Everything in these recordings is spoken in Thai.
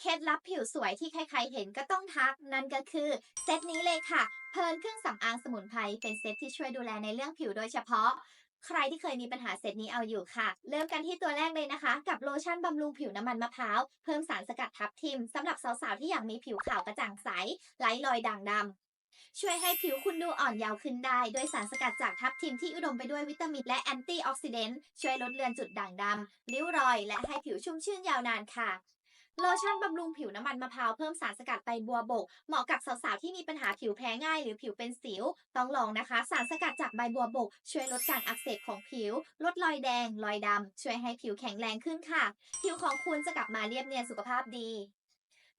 เคล็ดลับผิวสวยที่ใครๆเห็นก็ต้องทัก นั่นก็คือเซตนี้เลยค่ะ เพลินเครื่องสำอางสมุนไพรเป็นเซตที่ช่วยดูแลในเรื่องผิวโดยเฉพาะ ใครที่เคยมีปัญหาเซตนี้เอาอยู่ค่ะ เริ่มกันที่ตัวแรกเลยนะคะ กับโลชั่นบำรุงผิวน้ำมันมะพร้าว เพิ่มสารสกัดทับทิมสำหรับสาวๆที่อยากมีผิวขาวกระจ่างใสไร้รอยด่างดำช่วยให้ผิวคุณดูอ่อนเยาว์ขึ้นได้ด้วยสารสกัดจากทับทิมที่อุดมไปด้วยวิตามินและแอนตี้ออกซิเดนต์ช่วยลดเลือนจุดด่างดำริ้วรอย และให้ผิวชุ่มชื่นยาวนานค่ะ โลชั่นบำรุงผิวน้ำมันมะพร้าวเพิ่มสารสกัดใบบัวบก เหมาะกับสาวๆ ที่มีปัญหาผิวแพ้ง่ายหรือผิวเป็นสิว ต้องลองนะคะ สารสกัดจากใบบัวบก ช่วยลดการอักเสบของผิว ลดรอยแดง รอยดำ ช่วยให้ผิวแข็งแรงขึ้นค่ะ ผิวของคุณจะกลับมาเรียบเนียนสุขภาพดี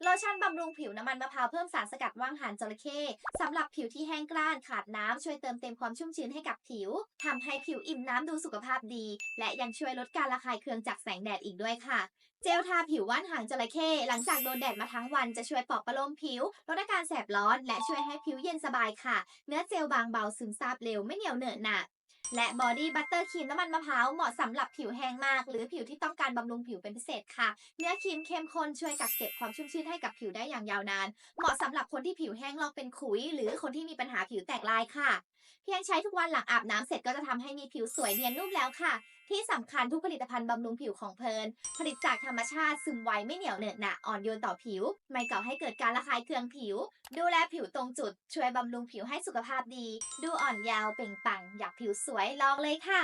โลชั่นบำรุงผิวน้ำมันมะพร้าวเพิ่มสารสกัดว่างหานจระเข้สำหรับผิวที่แห้งกร้านขาดน้ำช่วยเติมเต็มความชุ่มชื้นให้กับผิวทำให้ผิวอิ่มน้ำดูสุขภาพดี และยังช่วยลดการระคายเคืองจากแสงแดดอีกด้วยค่ะ เจลทาผิวว่านหางจระเข้หลังจากโดนแดดมาทั้งวันจะช่วยปลอบประโลมผิวลดอาการแสบร้อน และช่วยให้ผิวเย็นสบายค่ะ เนื้อเจลบางเบาซึมซาบเร็วไม่เหนียวเหนอะหนะ และบอดี้บัตเตอร์ครีมน้ำมันมะพร้าวเหมาะสำหรับผิวแห้งมาก หรือผิวที่ต้องการบำรุงผิวเป็นพิเศษค่ะ เนื้อครีมเข้มข้นช่วยกักเก็บความชุ่มชื้นให้กับผิวได้อย่างยาวนาน เหมาะสำหรับคนที่ผิวแห้งลอกเป็นขุย หรือคนที่มีปัญหาผิวแตกลายค่ะ เพียงใช้ทุกวันหลังอาบน้ำเสร็จก็จะทำให้มีผิวสวยเนียนนุ่มแล้วค่ะ ที่สำคัญทุกผลิตภัณฑ์บำรุงผิวของเพลิน ผลิตจากธรรมชาติซึมไวไม่เหนียวเหนอะหนะอ่อนโยนต่อผิว ไม่ก่อให้เกิดการระคายเคืองผิว ดูแลผิวตรงจุด ช่วยบำรุงผิวให้สุขภาพดี ดูอ่อนยาวเปล่งปลั่งอยากผิวสวยลองเลยค่ะ